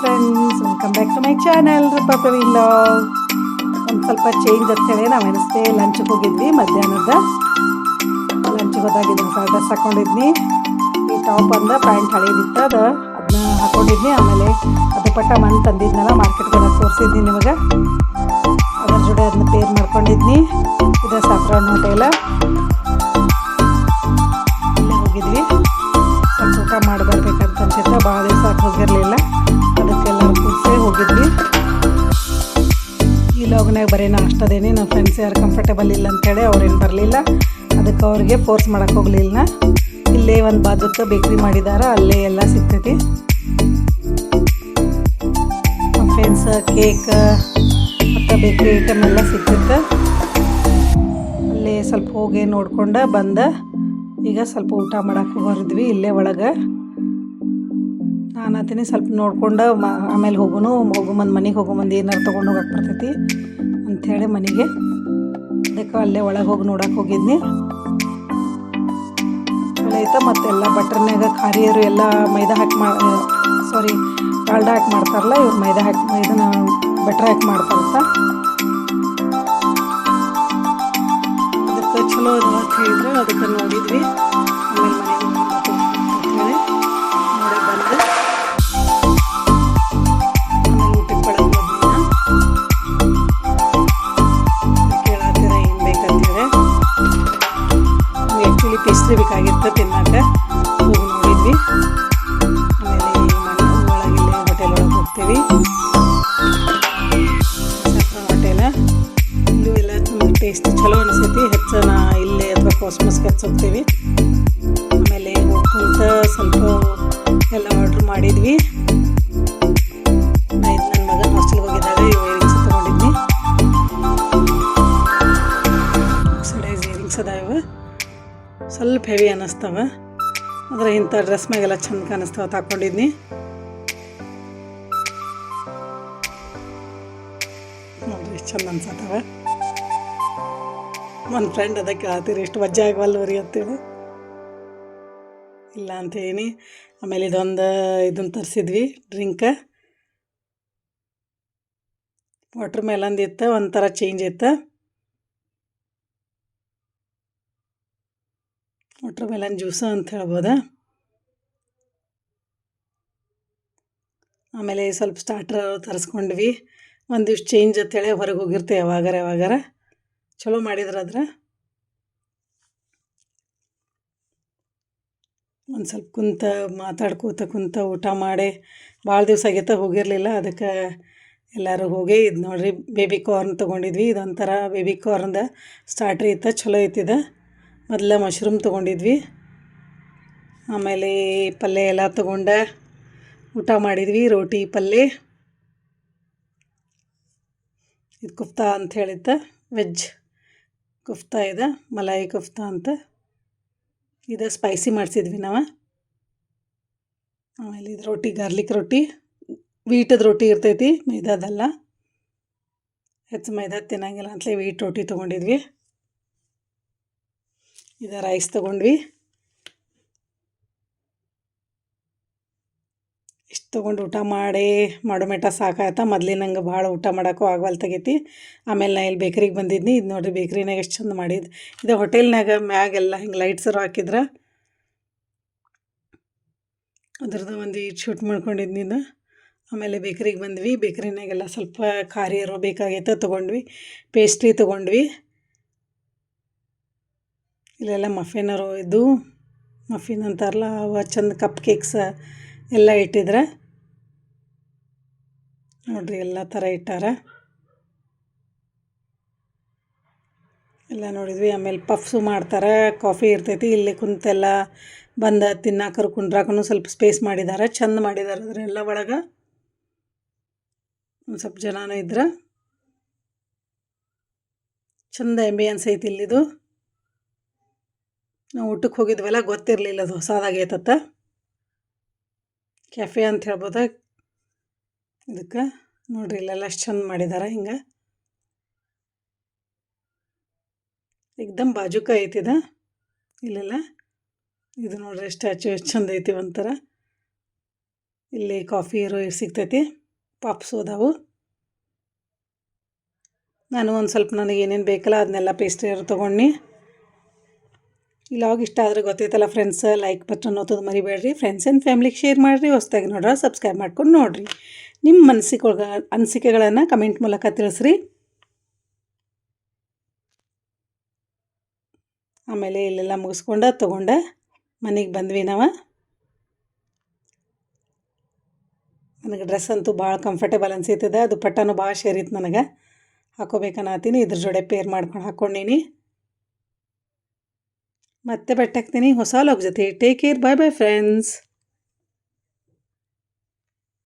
Friends welcome back to my channel Roopa Praveen ಒಂದು ಸ್ವಲ್ಪ change ಅಂತೇಳಿ ನಾವು ಎನಿಸ್ತೆ ಲಂಚ್ಗೆ ಹೋಗಿದ್ವಿ, ಮಧ್ಯಾಹ್ನದ ಲಂಚ್ಗೆ ಹೋದಾಗಿದ್ದು ಸಹ ಡ್ರೆಸ್ ಹಾಕೊಂಡಿದ್ನಿ ಈ ಟಾಪ್ ಅಂದ್ರೆ ಪ್ಯಾಂಟ್ ಹಳೇದಿತ್ತು, ಅದು ಅದನ್ನ ಹಾಕೊಂಡಿದ್ನಿ ಆಮೇಲೆ ಅದು ಪಟ್ಟ ಮಣ್ಣು ತಂದಿದ್ನಲ್ಲ ಮಾರ್ಕೆಟ್ಗೆ ಹೋದಾಗ ತೋರಿಸಿದ್ನಿ ನಿಮಗೆ. ಅದ್ರ ಜೊತೆ ಅದನ್ನ ಪೇರ್ ಮಾಡ್ಕೊಂಡಿದ್ನಿ. ಇದು ಸಾಫ್ರಾನ್ ಹೋಟೆಲ ಲಾಗ್ನಾಗ ಬರೀ ನಾಷ್ಟದೇನೆ ನನ್ನ ಫ್ರೆಂಡ್ಸ್ ಯಾರು ಕಂಫರ್ಟೇಬಲ್ ಇಲ್ಲ ಅಂತೇಳಿ ಅವ್ರೇನು ಬರಲಿಲ್ಲ. ಅದಕ್ಕೆ ಅವ್ರಿಗೆ ಫೋರ್ಸ್ ಮಾಡೋಕ್ಕೆ ಹೋಗಲಿಲ್ಲ ಇಲ್ಲೇ ಒಂದು ಬಾಜುಕ್ಕೆ ಬೇಕ್ರಿ ಮಾಡಿದಾರ, ಅಲ್ಲೇ ಎಲ್ಲ ಸಿಗ್ತೈತಿ. ಫ್ರೆಂಡ್ಸ್ ಕೇಕ್ ಮತ್ತು ಬೇಕ್ರಿ ಐಟಮ್ ಎಲ್ಲ ಸಿಗ್ತಿತ್ತು. ಅಲ್ಲೇ ಸ್ವಲ್ಪ ಹೋಗಿ ನೋಡ್ಕೊಂಡು ಬಂದ. ಈಗ ಸ್ವಲ್ಪ ಊಟ ಮಾಡೋಕ್ಕೆ ಹೊರದ್ವಿ ಇಲ್ಲೇ ಒಳಗೆ. ನಾನು ಅತ್ತೀನಿ ಸ್ವಲ್ಪ ನೋಡ್ಕೊಂಡು ಆಮೇಲೆ ಹೋಗುನು, ಹೋಗು ಮಂದಿ ಮನೆಗೆ ಹೋಗು ಮಂದಿ ಏನಾರು ತೊಗೊಂಡು ಹೋಗಕ್ಕೆ ಬರ್ತೈತಿ ಅಂಥೇಳಿ ಮನೆಗೆ. ಅದಕ್ಕೆ ಅಲ್ಲೇ ಒಳಗೆ ಹೋಗಿ ನೋಡಕ್ಕೆ ಹೋಗಿದ್ನಿ. ಚಲೋ ಐತೆ ಮತ್ತೆಲ್ಲ ಬಟ್ರನ್ಯಾಗ ಖಾರಿಯರು ಎಲ್ಲ ಮೈದಾ ಹಾಕಿ ಮಾ ಸಾರಿ ಡಾಲ್ಡ ಹಾಕಿ ಮಾಡ್ತಾರಲ್ಲ, ಇವ್ರು ಮೈದಾ ಹಾಕಿ ಇದನ್ನ ಬಟ್ರ್ ಹಾಕಿ ಮಾಡ್ತಾರಂತ. ಅದಕ್ಕೆ ಚಲೋ ಅಂತ ಹೇಳಿದ್ರು ಅದಕ್ಕೆ ನೋಡಿದ್ವಿ ಆಮೇಲೆ ಕಾಸ್ಮಸ್ಗೆ ಹೆಚ್ಚು ಹೋಗ್ತೀವಿ. ಆಮೇಲೆ ಕುಂತ ಸ್ವಲ್ಪ ಎಲ್ಲ ಆರ್ಡ್ರ್ ಮಾಡಿದ್ವಿ. ನಾ ನನ್ನ ಮಗ ಹಾಸ್ಟೆಲ್ಗೆ ಹೋಗಿದ್ದಾಗ ಇಯರಿಂಗ್ಸ್ ತೊಗೊಂಡಿದ್ನಿ. ಆಕ್ಸಿಡೈಸ್ ಇಯರಿಂಗ್ಸ್ ಅದಾವ ಸ್ವಲ್ಪ ಹೆವಿ ಅನ್ನಿಸ್ತವ ಆದ್ರೆ ಇಂಥ ಡ್ರೆಸ್ ಮ್ಯಾಗೆಲ್ಲ ಚಂದ ಕಾಣಿಸ್ತಾವ ತಗೊಂಡಿದ್ನಿ ನೋಡ್ರಿ ಎಷ್ಟು ಚಂದ ಅನ್ಸತ್ತವ. ನನ್ನ ಫ್ರೆಂಡ್ ಅದಕ್ಕೆ ಕೇಳತ್ತೀರಿ ಎಷ್ಟು ವಜ್ಜೆ ರೀ ಅಂತೇಳಿ ಇಲ್ಲ ಅಂತ ಹೇಳಿ, ಆಮೇಲೆ ಇದೊಂದು ಇದನ್ನು ತರಿಸಿದ್ವಿ ಡ್ರಿಂಕ ವಾಟ್ರ್ ಮೆಲನ್ದು ಇತ್ತು, ಒಂಥರ ಚೇಂಜ್ ಇತ್ತು. ವಾಟ್ರ್ ಮೆಲನ್ ಜ್ಯೂಸ ಅಂತ ಹೇಳ್ಬೋದ? ಆಮೇಲೆ ಸ್ವಲ್ಪ ಸ್ಟಾರ್ಟರ್ ತರಿಸ್ಕೊಂಡ್ವಿ. ಒಂದಿಷ್ಟು ಚೇಂಜ್ ಅಂತೇಳಿ ಹೊರಗೆ ಹೋಗಿರ್ತೇವೆ ಯಾವಾಗಾರ ಯಾವಾಗಾರ. ಚಲೋ ಮಾಡಿದ್ರಾದ್ರೆ ಒಂದು ಸ್ವಲ್ಪ ಕುಂತ ಮಾತಾಡ್ಕೋತ ಕುಂತ ಊಟ ಮಾಡಿ ಭಾಳ ದಿವಸ ಆಗೈತೆ ಹೋಗಿರಲಿಲ್ಲ, ಅದಕ್ಕೆ ಎಲ್ಲರೂ ಹೋಗಿ ಇದು ನೋಡ್ರಿ ಬೇಬಿ ಕಾರ್ನ್ ತೊಗೊಂಡಿದ್ವಿ, ಇದೊಂಥರ ಬೇಬಿ ಕಾರ್ನ್ದ ಸ್ಟಾರ್ಟ್ರಿ ಇತ್ತು ಚಲೋ ಐತಿದ ಮೊದಲ ಮಶ್ರೂಮ್ ತೊಗೊಂಡಿದ್ವಿ. ಆಮೇಲೆ ಪಲ್ಯ ಎಲ್ಲ ತೊಗೊಂಡ ಊಟ ಮಾಡಿದ್ವಿ, ರೋಟಿ, ಪಲ್ಯ. ಇದು ಕುಫ್ತಾ ಅಂತ ಹೇಳಿತ್ತ ವೆಜ್ ಕುಫ್ತಾ ಇದೆ, ಮಲಾಯಿ ಕುಫ್ತಾ ಅಂತ. ಇದು ಸ್ಪೈಸಿ ಮಾಡಿಸಿದ್ವಿ ನಾವು. ಆಮೇಲೆ ಇದು ರೊಟ್ಟಿ ಗಾರ್ಲಿಕ್ ರೊಟ್ಟಿ. ವೀಟದ ರೊಟ್ಟಿ ಇರ್ತೈತಿ ಮೈದಾದಲ್ಲ ಹೆಚ್ಚು ಮೈದಾ ತಿನ್ನಂಗಿಲ್ಲ ಅಂತಲೇ ವೀಟ್ ರೊಟ್ಟಿ ತೊಗೊಂಡಿದ್ವಿ. ಇದು ರೈಸ್ ತೊಗೊಂಡ್ವಿ ಇಷ್ಟು ತೊಗೊಂಡು ಊಟ ಮಾಡಿ ಮಾಡೋ ಮೆಟ ಸಾಕಾಯ್ತ. ಮೊದ್ಲಿನಂಗೆ ಭಾಳ ಊಟ ಮಾಡೋಕ್ಕೂ ಆಗವಲ್ ತೆಗೈತಿ. ಆಮೇಲೆ ನಾ ಇಲ್ಲಿ ಬೇಕ್ರಿಗೆ ಬಂದಿದ್ನಿ. ಇದು ನೋಡಿರಿ ಬೇಕ್ರಿನಾಗ ಎಷ್ಟು ಚಂದ ಮಾಡಿದ್ದು ಇದು ಹೋಟೆಲ್ನಾಗ ಮ್ಯಾಗೆಲ್ಲ ಹಿಂಗೆ ಲೈಟ್ಸರು ಹಾಕಿದ್ರೆ. ಅದ್ರದ್ದು ಒಂದು ಈಟ್ ಶೂಟ್ ಮಾಡ್ಕೊಂಡಿದ್ನಿ ಇದು ಆಮೇಲೆ ಬೇಕ್ರಿಗೆ ಬಂದ್ವಿ. ಬೇಕ್ರಿನಾಗೆಲ್ಲ ಸ್ವಲ್ಪ ಖಾರಿಯರು ಬೇಕಾಗೈತೆ ತೊಗೊಂಡ್ವಿ. ಪೇಸ್ಟ್ರಿ ತೊಗೊಂಡ್ವಿ. ಇಲ್ಲೆಲ್ಲ ಮಫಿನರು ಇದು ಮಫಿನ್ ಅಂತಾರಲ್ಲ ಅವ ಚಂದ ಕಪ್ ಕೇಕ್ಸ್ ಎಲ್ಲ ಇಟ್ಟಿದ್ರೆ. ನೋಡ್ರಿ ಎಲ್ಲ ಥರ ಇಟ್ಟಾರ. ಎಲ್ಲ ನೋಡಿದ್ವಿ, ಆಮೇಲೆ ಪಫ್ಸು ಮಾಡ್ತಾರೆ, ಕಾಫಿ ಇರ್ತೈತಿ, ಇಲ್ಲಿ ಕುಂತೆಲ್ಲ ಬಂದ ತಿನ್ನಾಕರು ಕುಂಡ್ರಾಕನು ಸ್ವಲ್ಪ ಸ್ಪೇಸ್ ಮಾಡಿದ್ದಾರೆ ಚಂದ ಮಾಡಿದ್ದಾರೆ ಅದರೆಲ್ಲ ಒಳಗೆ. ಒಂದು ಸ್ವಲ್ಪ ಜನನೂ ಇದ್ರೆ. ಚಂದ ಎಂಬಿಯನ್ಸ್ ಐತಿ ಇಲ್ಲಿದು. ನಾವು ಊಟಕ್ಕೆ ಹೋಗಿದ್ವಲ್ಲ, ಗೊತ್ತಿರಲಿಲ್ಲ ಅದು ಹೊಸದಾಗೈತತ್ತ ಕೆಫೆ ಅಂತ ಹೇಳ್ಬೋದ? ಇದಕ್ಕೆ ನೋಡ್ರಿ ಇಲ್ಲೆಲ್ಲ ಅಷ್ಟು ಚಂದ ಮಾಡಿದ್ದಾರೆ ಹಿಂಗೆ. ಏಕ್ದಮ್ ಬಾಜುಕ ಐತಿದ ಇಲ್ಲೆಲ್ಲ ಇದು ನೋಡ್ರಿ ಸ್ಟ್ಯಾಚು ಎಷ್ಟು ಚಂದ ಐತಿ ಒಂಥರ. ಇಲ್ಲಿ ಕಾಫಿ ಇರೋ ಸಿಗ್ತೈತಿ. ಪಾಪ್ಸು ಅದಾವು. ನಾನು ಒಂದು ಸ್ವಲ್ಪ ನನಗೆ ಏನೇನು ಬೇಕಲ್ಲ ಅದನ್ನೆಲ್ಲ ಪೇಸ್ಟ್ರಿಯರು ತೊಗೊಂಡು ಈ ಅವಾಗ ಇಷ್ಟ ಆದರೆ ಗೊತ್ತೈತಲ್ಲ ಫ್ರೆಂಡ್ಸ್ ಲೈಕ್ ಬಟನ್ ಒತ್ತೋದು ಮರಿಬೇಡ್ರಿ. ಫ್ರೆಂಡ್ಸ್ ಆ್ಯಂಡ್ ಫ್ಯಾಮ್ಲಿಗೆ ಶೇರ್ ಮಾಡಿರಿ. ಹೊಸ್ದಾಗಿ ನೋಡ್ರಿ ಸಬ್ಸ್ಕ್ರೈಬ್ ಮಾಡ್ಕೊಂಡು ನೋಡಿರಿ. ನಿಮ್ಮ ಮನಸ್ಸಿಗೆ ಅನಿಸಿಕೆಗಳನ್ನು ಕಮೆಂಟ್ ಮೂಲಕ ತಿಳಿಸ್ರಿ. ಆಮೇಲೆ ಇಲ್ಲೆಲ್ಲ ಮುಗಿಸ್ಕೊಂಡು, ತೊಗೊಂಡೆ, ಮನೆಗೆ ಬಂದ್ವಿ ನಾವು. ನನಗೆ ಡ್ರೆಸ್ ಅಂತೂ ಭಾಳ ಕಂಫರ್ಟೇಬಲ್ ಅದು ಪಟ್ಟನು ಭಾಳ ಸೇರಿತ್ತು ನನಗೆ. ಹಾಕೋಬೇಕನ್ನತ್ತೀನಿ ಇದ್ರ ಜೋಡೆ ಪೇರ್ ಮಾಡ್ಕೊಂಡು ಹಾಕ್ಕೊಂಡೀನಿ ಮತ್ತೆ ಬಟ್ಟೆ ಹಾಕ್ತೀನಿ, ಹೊಸ ಜೊತೆ. Take care bye bye friends